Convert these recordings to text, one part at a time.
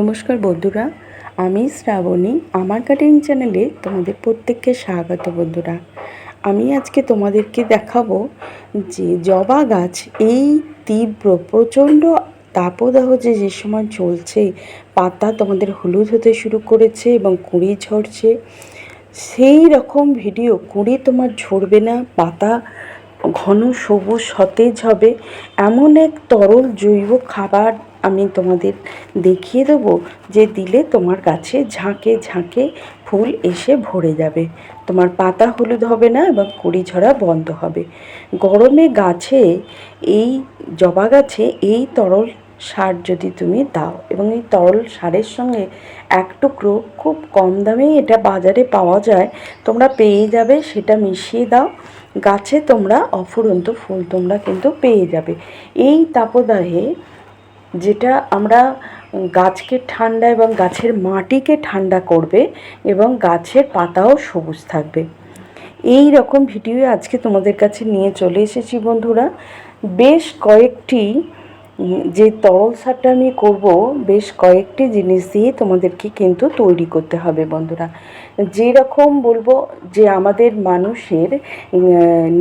নমস্কার বন্ধুরা, আমি শ্রাবণী, আমার কাটিং চ্যানেলে তোমাদের প্রত্যেককে স্বাগত বন্ধুরা। আমি আজকে তোমাদেরকে দেখাবো যে জবা গাছ এই তীব্র, প্রচণ্ড তাপদাহ যে যে সময় চলছে, পাতা তোমাদের হলুদ হতে শুরু করেছে এবং কুঁড়ি ঝরছে, সেই রকম ভিডিও কুঁড়ি তোমার ঝরবে না, পাতা ঘন সবুজ সতেজ হবে, এমন এক তরল জৈব খাবার আমি তোমাদের দেখিয়ে দেবো যে দিলে তোমার গাছে ঝাঁকে ঝাঁকে ফুল এসে ভরে যাবে। তোমার পাতা হলুদ হবে না এবং কুড়ি ঝরা বন্ধ হবে। গরমে গাছে এই জবা গাছে এই তরল সার যদি তুমি দাও এবং এই তরল সারের সঙ্গে এক টুকরো খুব কম দামেই এটা বাজারে পাওয়া যায়, তোমরা পেয়ে যাবে, সেটা মিশিয়ে দাও। গাছে তোমরা অফুরন্ত ফুল তোমরা কিন্তু পেয়ে যাবে। এই তাপদাহে যেটা আমরা গাছকে ঠান্ডা এবং গাছের মাটিকে ঠান্ডা করবে এবং গাছের পাতাও সবুজ থাকবে। এই রকম ভিডিও আজকে তোমাদের কাছে নিয়ে চলে এসেছি বন্ধুরা। বেশ কয়েকটি যে তরল সারটা আমি করব, বেশ কয়েকটি জিনিস দিয়ে তোমাদেরকে কিন্তু তৈরি করতে হবে বন্ধুরা। যেরকম বলব যে আমাদের মানুষের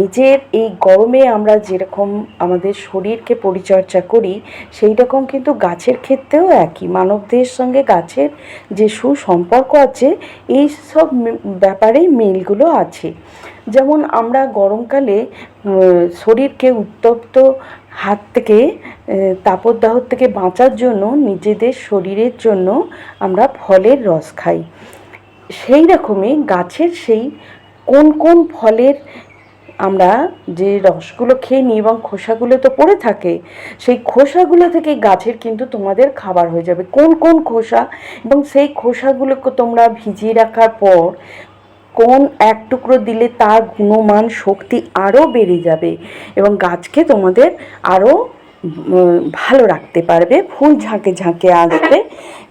নিজের এই গরমে আমরা যেরকম আমাদের শরীরকে পরিচর্যা করি সেই রকম কিন্তু গাছের ক্ষেত্রেও একই। মানবদের সঙ্গে গাছের যে সুসম্পর্ক আছে, এই সব ব্যাপারেই মিলগুলো আছে। যেমন আমরা গরমকালে শরীরকে উত্তপ্ত হাত থেকে তাপদাহ থেকে বাঁচার জন্য, নিজেদের শরীরের জন্য আমরা ফলের রস খাই। সেই রকমই গাছের সেই কোন কোন ফলের আমরা যে রসগুলো খেয়ে নিই এবং খোসাগুলো তো পড়ে থাকে, সেই খোসাগুলো থেকে গাছের কিন্তু তোমাদের খাবার হয়ে যাবে। কোন কোন খোসা? এবং সেই খোসাগুলোকে তোমরা ভিজিয়ে রাখার পর কোন এক টুকরো দিলে তার গুণমান শক্তি আরও বেড়ে যাবে এবং গাছকে তোমাদের আরও ভালো রাখতে পারবে, ফুল ঝাঁকে ঝাঁকে আসবে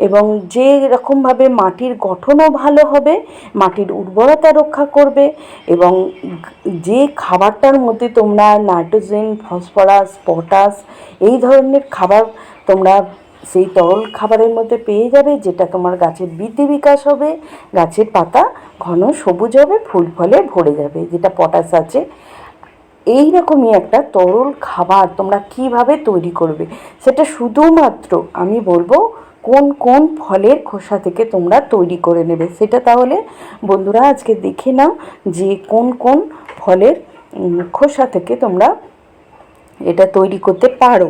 এবং যে রকমভাবে মাটির গঠনও ভালো হবে, মাটির উর্বরতা রক্ষা করবে এবং যে খাবারটার মধ্যে তোমরা নাইট্রোজেন, ফসফরাস, পটাশ এই ধরনের খাবার তোমরা সেই তরল খাবারের মধ্যে পেয়ে যাবে, যেটা তোমার গাছের বৃদ্ধি বিকাশ হবে, গাছের পাতা ঘন সবুজ হবে, ফুল ফলে ভরে যাবে, যেটা পটাশ আছে। এই রকমই একটা তরল খাবার তোমরা কীভাবে তৈরি করবে? সেটা শুধুমাত্র আমি বলব, কোন কোন ফলের খোসা থেকে তোমরা তৈরি করে নেবে? সেটা তাহলে বন্ধুরা আজকে দেখে নাও যে কোন কোন ফলের খোসা থেকে তোমরা এটা তৈরি করতে পারো।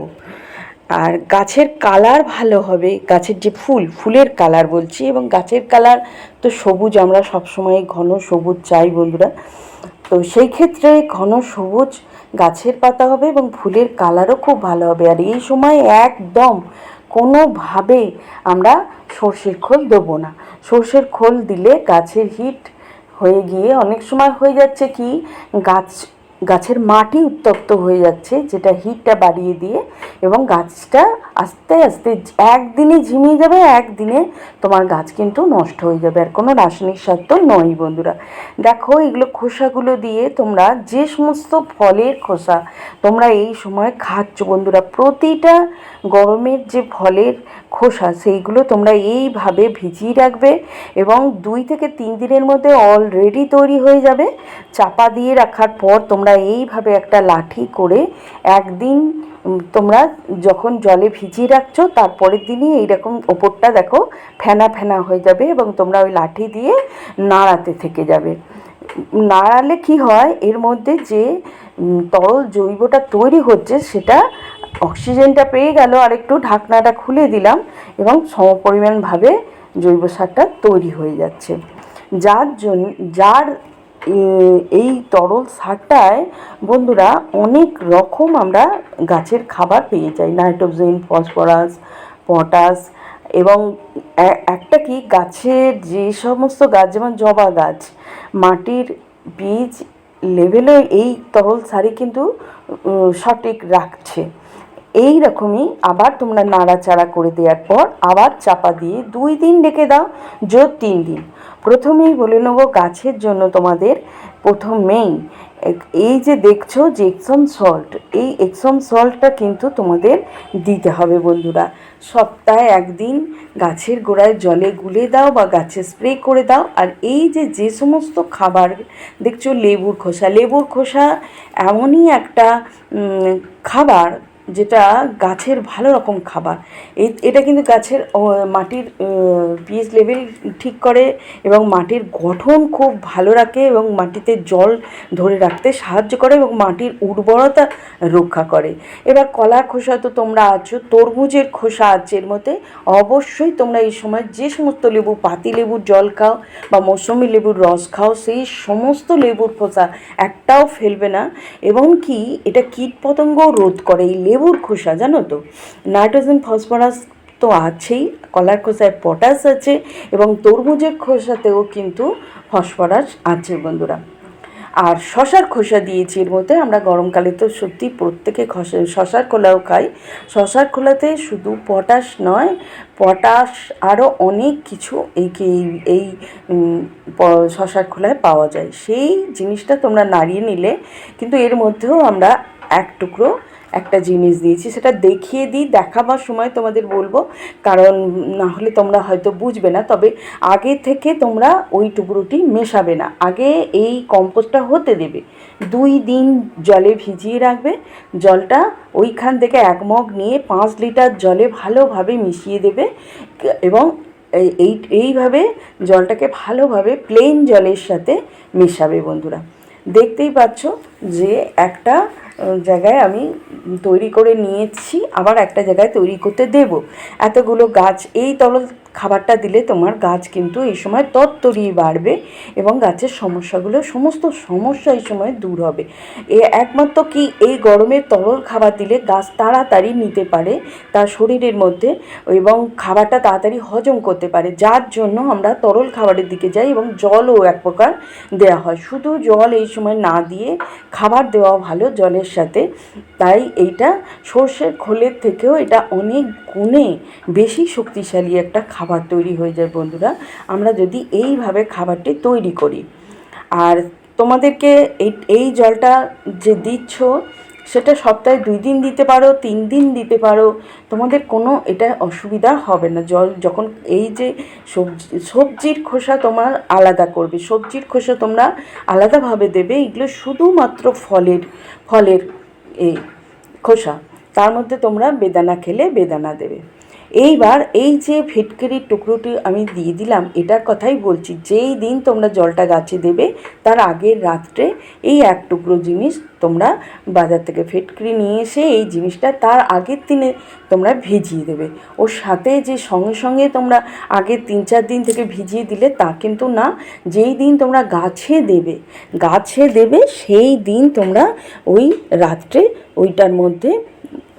আর গাছের কালার ভালো হবে, গাছের যে ফুল, ফুলের কালার বলছি এবং গাছের কালার তো সবুজ, আমরা সবসময় ঘন সবুজ চাই বন্ধুরা। তো সেই ক্ষেত্রে ঘন সবুজ গাছের পাতা হবে এবং ফুলের কালারও খুব ভালো হবে। আর এই সময় একদম কোনোভাবে আমরা সর্ষের খোল দেবো না। সর্ষের খোল দিলে গাছের হিট হয়ে গিয়ে অনেক সময় হয়ে যাচ্ছে কি, গাছ গাছের মাটি উত্তপ্ত হয়ে যাচ্ছে, যেটা হিটটা বাড়িয়ে দিয়ে এবং গাছটা আস্তে আস্তে একদিনে ঝিমিয়ে যাবে, একদিনে তোমার গাছ কিন্তু নষ্ট হয়ে যাবে। আর কোনো রাসায়নিক সার তো নয় বন্ধুরা। দেখো, এগুলো খোসাগুলো দিয়ে তোমরা যে সমস্ত ফলের খোসা তোমরা এই সময় খাচ্ছ বন্ধুরা, প্রতিটা গরমের যে ফলের খোসা, সেইগুলো তোমরা এইভাবে ভিজিয়ে রাখবে এবং দুই থেকে তিন দিনের মধ্যে অলরেডি তৈরি হয়ে যাবে। চাপা দিয়ে রাখার পর তোমরা এইভাবে একটা লাঠি করে একদিন তোমরা যখন জলে ভিজিয়ে রাখছো, তারপরের দিনই এইরকম ওপরটা দেখো ফেনা ফেনা হয়ে যাবে এবং তোমরা ওই লাঠি দিয়ে নাড়াতে থেকে যাবে। নাড়ালে কি হয়, এর মধ্যে যে তরল জৈবটা তৈরি হচ্ছে, সেটা অক্সিজেনটা পেয়ে গেল, আর একটু ঢাকনাটা খুলে দিলাম এবং সমপরিমাণভাবে জৈব সারটা তৈরি হয়ে যাচ্ছে। যার জন্য যার এই তরল সারটায় বন্ধুরা অনেক রকম আমরা গাছের খাবার পেয়ে যাই। নাইট্রোজেন, ফসফরাস, পটাশ এবং একটা কি গাছের যে সমস্ত গাছ, যেমন জবা গাছ, মাটির বীজ লেভেলে এই তরল সারই কিন্তু সঠিক রাখছে। এই রকমই আবার তোমরা নাড়াচাড়া করে দেওয়ার পর আবার চাপা দিয়ে দুই দিন ডেকে দাও, জোর তিন দিন। প্রথমেই বলে নেব গাছের জন্য তোমাদের প্রথমেই এই যে দেখছ যে এক্সম সল্ট এই এক্সম সল্টটা কিন্তু তোমাদের দিতে হবে বন্ধুরা। সপ্তাহে একদিন গাছের গোড়ায় জলে গুলে দাও বা গাছে স্প্রে করে দাও। আর এই যে যে সমস্ত খাবার, দেখছ লেবুর খোসা লেবুর খোসা এমনই একটা খাবার যেটা গাছের ভালো রকম খাবার। এই এটা কিন্তু গাছের মাটির পিএইচ লেভেল ঠিক করে এবং মাটির গঠন খুব ভালো রাখে এবং মাটিতে জল ধরে রাখতে সাহায্য করে এবং মাটির উর্বরতা রক্ষা করে। এবার কলার খোসা তো তোমরা আছো, তরমুজের খোসা আছে এর মধ্যে। অবশ্যই তোমরা এই সময় যে সমস্ত লেবু, পাতি লেবুর জল খাও বা মৌসুমি লেবুর রস খাও, সেই সমস্ত লেবুর খোসা একটাও ফেলবে না। এবং কি, এটা কীটপতঙ্গ রোধ করে। এই লেবুর খোসা, জানো তো? নাইট্রোজেন, ফসফরাস তো আছেই, কলার খোসায় পটাশ আছে এবং তরমুজের খোসাতেও কিন্তু ফসফরাস আছে বন্ধুরা। আর শশার খোসা দিয়েছি, এর মধ্যে আমরা গরমকালে তো সত্যি প্রত্যেকে খসা, শশার খোলাও খাই। শশার খোলাতে শুধু পটাশ নয়, পটাশ আরও অনেক কিছু এই এই শশার খোলায় পাওয়া যায়। সেই জিনিসটা তোমরা নাড়িয়ে নিলে কিন্তু এর মধ্যেও আমরা এক টুকরো একটা জিনিস দিয়েছি, সেটা দেখিয়ে দিই, দেখাবার সময় তোমাদের বলব। কারণ না হলে তোমরা হয়তো বুঝবে না, তবে আগে থেকে তোমরা ওই টুকরোটি মেশাবে না। আগে এই কম্পোস্টটা হতে দেবে। দুই দিন জলে ভিজিয়ে রাখবে। জলটা ওইখান থেকে এক মগ নিয়ে পাঁচ লিটার জলে ভালোভাবে মিশিয়ে দেবে এবং এই- এই, এইভাবে জলটাকে ভালোভাবে প্লেন জলের সাথে মেশাবে বন্ধুরা। দেখতেই পাচ্ছ যে একটা জায়গায় আমি তৈরি করে নিয়েছি, আবার একটা জায়গায় তৈরি করতে দেব। এতগুলো গাছ, এই তরল খাবারটা দিলে তোমার গাছ কিন্তু এই সময় তত্তরিয়ে বাড়বে এবং গাছের সমস্যাগুলো, সমস্ত সমস্যা এই সময় দূর হবে। এ একমাত্র কি এই গরমে তরল খাবার দিলে গাছ তাড়াতাড়ি নিতে পারে তার শরীরের মধ্যে এবং খাবারটা তাড়াতাড়ি হজম করতে পারে, যার জন্য আমরা তরল খাবারের দিকে যাই এবং জলও এক প্রকার দেওয়া হয়। শুধু জল এই সময় না দিয়ে খাবার দেওয়া ভালো জলের সাথে, তাই এইটা সর্ষের খোলের থেকেও এটা অনেক গুণে বেশি শক্তিশালী একটা খাবার। তৈরি হয়ে যায় বন্ধুরা। আমরা যদি এইভাবে খাবারটি তৈরি করি, আর তোমাদেরকে এই এই জলটা যে দিচ্ছ, সেটা সপ্তাহে দুই দিন দিতে পারো, তিন দিন দিতে পারো, তোমাদের কোনো এটা অসুবিধা হবে না। জল যখন এই যে সবজি, সবজির খোসা তোমার আলাদা করবে, সবজির খোসা তোমরা আলাদাভাবে দেবে, এগুলো শুধুমাত্র ফলের ফলের এই খোসা। তার মধ্যে তোমরা বেদানা খেলে বেদানা দেবে। এইবার এই যে ফিটকিরির টুকরোটি আমি দিয়ে দিলাম, এটার কথাই বলছি, যেই দিন তোমরা জলটা গাছে দেবে, তার আগের রাত্রে এই এক টুকরো জিনিস তোমরা বাজার থেকে ফিটকিরি নিয়ে এসে এই জিনিসটা তার আগের দিনে তোমরা ভিজিয়ে দেবে। ওর সাথে যে সঙ্গে সঙ্গে তোমরা আগের তিন চার দিন থেকে ভিজিয়ে দিলে তা কিন্তু না, যেই দিন তোমরা গাছে দেবে গাছে দেবে সেই দিন তোমরা ওই রাত্রে ওইটার মধ্যে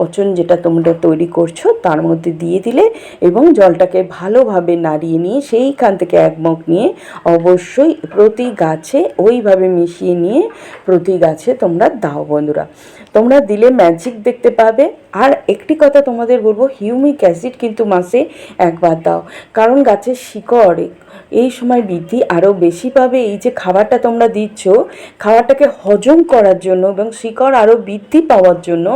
পচন যেটা তোমরা তৈরি করছ, তার মধ্যে দিয়ে দিলে এবং জলটাকে ভালোভাবে নাড়িয়ে নিয়ে সেইখান থেকে এক মগ নিয়ে অবশ্যই প্রতি গাছে ওইভাবে মিশিয়ে নিয়ে প্রতি গাছে তোমরা দাও বন্ধুরা। তোমরা দিলে ম্যাজিক দেখতে পাবে। আর একটি কথা তোমাদের বলব হিউমিক অ্যাসিড কিন্তু মাসে একবার দাও। কারণ গাছের শিকড় এই সময় বৃদ্ধি আরও বেশি পাবে। এই যে খাবারটা তোমরা দিচ্ছ, খাবারটাকে হজম করার জন্য এবং শিকড় আরও বৃদ্ধি পাওয়ার জন্য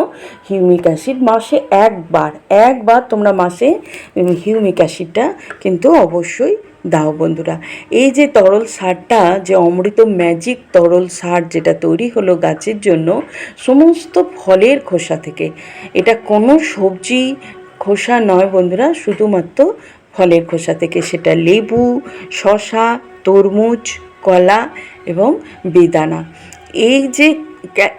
হিউমিক অ্যাসিড মাসে একবার একবার তোমরা মাসে উম, হিউমিক অ্যাসিডটা কিন্তু অবশ্যই দাও বন্ধুরা। এই যে তরল সারটা যে অমৃত ম্যাজিক তরল সার যেটা তৈরি হলো গাছের জন্য সমস্ত ফলের খোসা থেকে এটা কোনো সবজি খোসা নয় বন্ধুরা শুধুমাত্র ফলের খোসা থেকে। সেটা লেবু শশা তরমুজ কলা এবং বেদানা। এই যে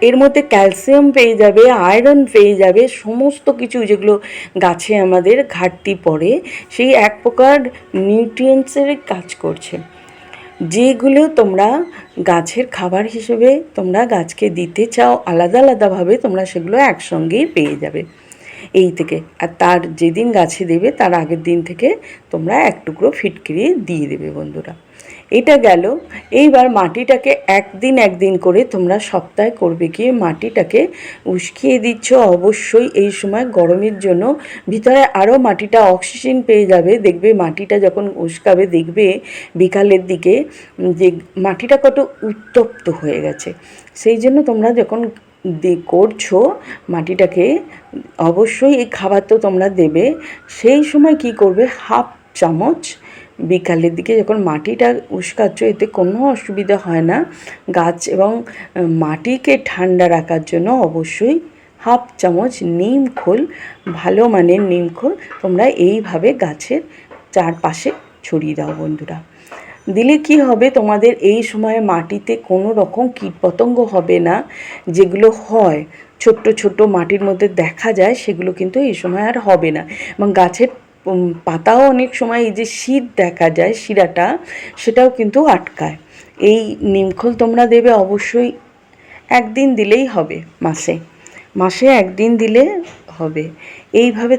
এর মধ্যে ক্যালসিয়াম পেয়ে যাবে, আয়রন পেয়ে যাবে, সমস্ত কিছু যেগুলো গাছে আমাদের ঘাটতি পড়ে, সেই এক প্রকার নিউট্রিয়েন্টসের কাজ করছে। যেগুলো তোমরা গাছের খাবার হিসেবে তোমরা গাছকে দিতে চাও, আলাদা আলাদাভাবে তোমরা সেগুলো একসঙ্গেই পেয়ে যাবে। এই থেকে, আর তার যেদিন গাছে দেবে, তার আগের দিন থেকে তোমরা এক টুকরো ফিটকিরি দিয়ে দেবে বন্ধুরা। এটা গেল। এইবার মাটিটাকে একদিন একদিন করে তোমরা সপ্তাহে করবে কি মাটিটাকে উস্কিয়ে দিচ্ছ। অবশ্যই এই সময় গরমের জন্য ভিতরে আরও মাটিটা অক্সিজেন পেয়ে যাবে। দেখবে মাটিটা যখন উস্কাবে, দেখবে বিকালের দিকে যে মাটিটা কত উত্তপ্ত হয়ে গেছে। সেই জন্য তোমরা যখন করছ মাটিটাকে, অবশ্যই এই খাবার তো তোমরা দেবে। সেই সময় কি করবে? হাফ চামচ বিকালের দিকে যখন মাটিটা উস্কাচ্ছ, এতে কোনো অসুবিধা হয় না। গাছ এবং মাটিকে ঠান্ডা রাখার জন্য অবশ্যই হাফ চামচ নিম খোল, ভালো মানের নিম খোল তোমরা এইভাবে গাছের চারপাশে ছড়িয়ে দাও বন্ধুরা। দিলে কি হবে, তোমাদের এই সময়ে মাটিতে কোনো রকম কীটপতঙ্গ হবে না। যেগুলো হয়, ছোট্ট ছোট্ট মাটির মধ্যে দেখা যায়, সেগুলো কিন্তু এই সময় আর হবে না। এবং গাছের পাতাও অনেক সময় এই যে শীত দেখা যায়, শিরাটা, সেটাও কিন্তু আটকায়। এই নিমখোল তোমরা দেবে অবশ্যই একদিন দিলেই হবে, মাসে। মাসে একদিন দিলে হবে। এইভাবে